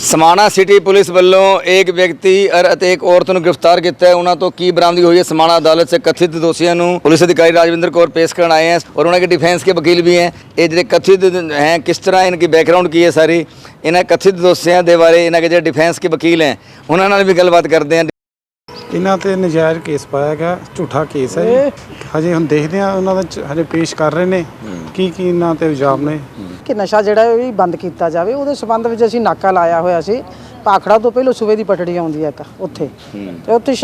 Samana city police ਵੱਲੋਂ ਇੱਕ ਵਿਅਕਤੀ ਅਰ ਅਤੇ ਇੱਕ ਔਰਤ ਨੂੰ ਗ੍ਰਿਫਤਾਰ ਕੀਤਾ ਹੈ। ਉਹਨਾਂ ਤੋਂ ਕੀ ਬਰਾਮਦੀ ਹੋਈ ਹੈ? ਸਮਾਣਾ ਅਦਾਲਤ ਸੇ ਕਥਿਤ ਦੋਸ਼ੀਆਂ ਨੂੰ ਪੁਲਿਸ ਅਧਿਕਾਰੀ ਰਾਜਵਿੰਦਰ ਕੌਰ ਪੇਸ਼ ਕਰਨ ਆਏ ਹਨ ਔਰ ਉਹਨਾਂ ਦੇ ਡਿਫੈਂਸ ਕੇ ਵਕੀਲ ਵੀ ਹੈ ਇਹ ਜਿਹੜੇ ਕਥਿਤ ਹੈ, ਕਿਸ ਤਰ੍ਹਾਂ ਇਨਕੀ ਬੈਕਗ੍ਰਾਉਂਡ ਕੀ ਹੈ ਸਾਰੀ? ਇਹਨਾਂ ਕਥਿਤ ਦੋਸ਼ੀਆਂ ਦੇ ਬਾਰੇ ਇਹਨਾਂ ਦੇ ਜਿਹੜੇ ਡਿਫੈਂਸ ਕੇ ਵਕੀਲ ਹੈ, ਉਹਨਾਂ ਨਾਲ ਵੀ ਗੱਲਬਾਤ ਕਰਦੇ ਹਾਂ। ਇਹਨਾਂ ਤੇ ਨਜਾਇਜ਼ ਕੇਸ ਪਾਇਆ ਗਿਆ ਝੂਠਾ ਕੇਸ ਹੈ ਜੀ। ਹਜੇ ਹੁਣ ਦੇਖਦੇ ਆ ਉਹਨਾਂ ਦਾ ਚ- ਹਜੇ ਪੇਸ਼ ਕਰ ਰਹੇ ਨੇ ਕੀ ਕੀ ਇਹਨਾਂ ਤੇ ਇਲਜ਼ਾਮ ਨੇ। ਕਿ ਨਸ਼ਾ ਜਿਹੜਾ ਹੈ ਉਹ ਵੀ ਬੰਦ ਕੀਤਾ ਜਾਵੇ ਉਹਦੇ ਸਬੰਧ ਵਿੱਚ ਅਸੀਂ ਨਾਕਾ ਲਾਇਆ ਹੋਇਆ ਸੀ। ਭਾਖੜਾ ਤੋਂ ਪਹਿਲਾਂ ਸੂਬੇ ਦੀ ਪਟੜੀ ਆਉਂਦੀ ਹੈ ਇੱਕ ਉੱਥੇ। ਤੇ ਉੱਥੇ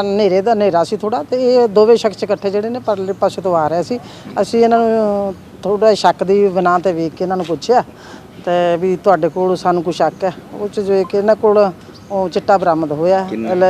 ਹਨੇਰੇ ਦਾ ਹਨੇਰਾ ਸੀ ਥੋੜਾ ਤੇ ਇਹ ਦੋਵੇਂ ਸ਼ਖਸ ਇਕੱਠੇ ਜਿਹੜੇ ਨੇ ਪਰਲੇ ਪਾਸੇ ਤੋਂ ਆ ਰਹੇ ਸੀ। ਅਸੀਂ ਇਹਨਾਂ ਨੂੰ ਥੋੜਾ ਸ਼ੱਕ ਦੀ ਬਣਾ ਤੇ ਵੇਖ ਕੇ ਇਹਨਾਂ ਨੂੰ ਪੁੱਛਿਆ ਤੇ ਵੀ ਤੁਹਾਡੇ ਕੋਲ ਸਾਨੂੰ ਕੋਈ ਸ਼ੱਕ ਹੈ? ਉਹ ਚ ਜੋ ਕਿ ਇਹਨਾਂ ਕੋਲ ਉਹ ਚਿੱਟਾ ਬਰਾਮਦ ਹੋਇਆ।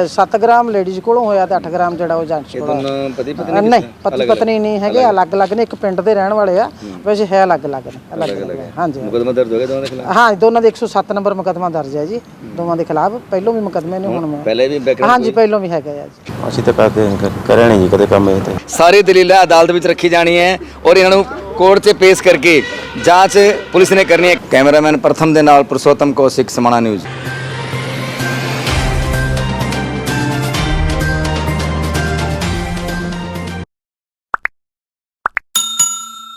7 ਗ੍ਰਾਮ ਲੇਡੀਜ਼ ਕੋਲੋਂ ਹੋਇਆ ਤੇ 8 ਗ੍ਰਾਮ ਜਿਹੜਾ ਉਹ ਜੈਂਟਸ ਕੋਲ ਹੋਇਆ। ਪਤੀ ਅ, ਨਹੀਂ ਪਤੀ ਪਤਨੀ ਨਹੀਂ ਹੈਗੇ ਅਲੱਗ-ਅਲੱਗ। ਨੇ ਇੱਕ ਪਿੰਡ ਦੇ ਰਹਿਣ ਵਾਲੇ ਆ ਵੈਸੇ ਹੈ ਅਲੱਗ-ਅਲੱਗ ਨੇ ਅਲੱਗ-ਅਲੱਗ ਨੇ, ਹਾਂਜੀ। ਮੁਕਦਮਾ ਦਰਜ ਹੋ ਗਿਆ ਦੋਨਾਂ ਦੇ ਖਿਲਾਫ? ਹਾਂ ਦੋਨਾਂ ਦੇ 107 ਨੰਬਰ ਮੁਕਦਮਾ ਦਰਜ ਹੈ ਜੀ ਦੋਵਾਂ ਦੇ ਖਿਲਾਫ। ਪਹਿਲੋਂ ਵੀ ਮੁਕਦਮੇ ਨੇ ਹੁਣ ਪਹਿਲੇ ਵੀ ਬੈਕਗ੍ਰਾਉਂਡ ਹਾਂਜੀ ਪਹਿਲੋਂ ਵੀ ਹੈਗਾ ਆ ਜੀ। ਅਸੀਂ ਤਾਂ ਕਰਦੇ ਕਰਿਆ ਨਹੀਂ ਜੀ ਕਦੇ ਕੰਮ ਇਹ ਤੇ। ਸਾਰੀ ਦਲੀਲਾਂ ਅਦਾਲਤ ਵਿੱਚ ਰੱਖੀ ਜਾਣੀ ਹੈ ਔਰ ਇਹਨਾਂ ਨੂੰ ਕੋਰਟ 'ਚ ਪੇਸ਼ ਕਰਕੇ ਜਾਂਚ ਪੁਲਿਸ ਨੇ ਕਰਨੀ ਹੈ। ਕੈਮਰਾਮੈਨ ਪ੍ਰਥਮ ਦੇ ਨਾਲ ਪੁਰਸ਼ੋਤਮ ਕੌਸ਼ਿਕ ਸਮਾਣਾ ਨਿਊਜ਼।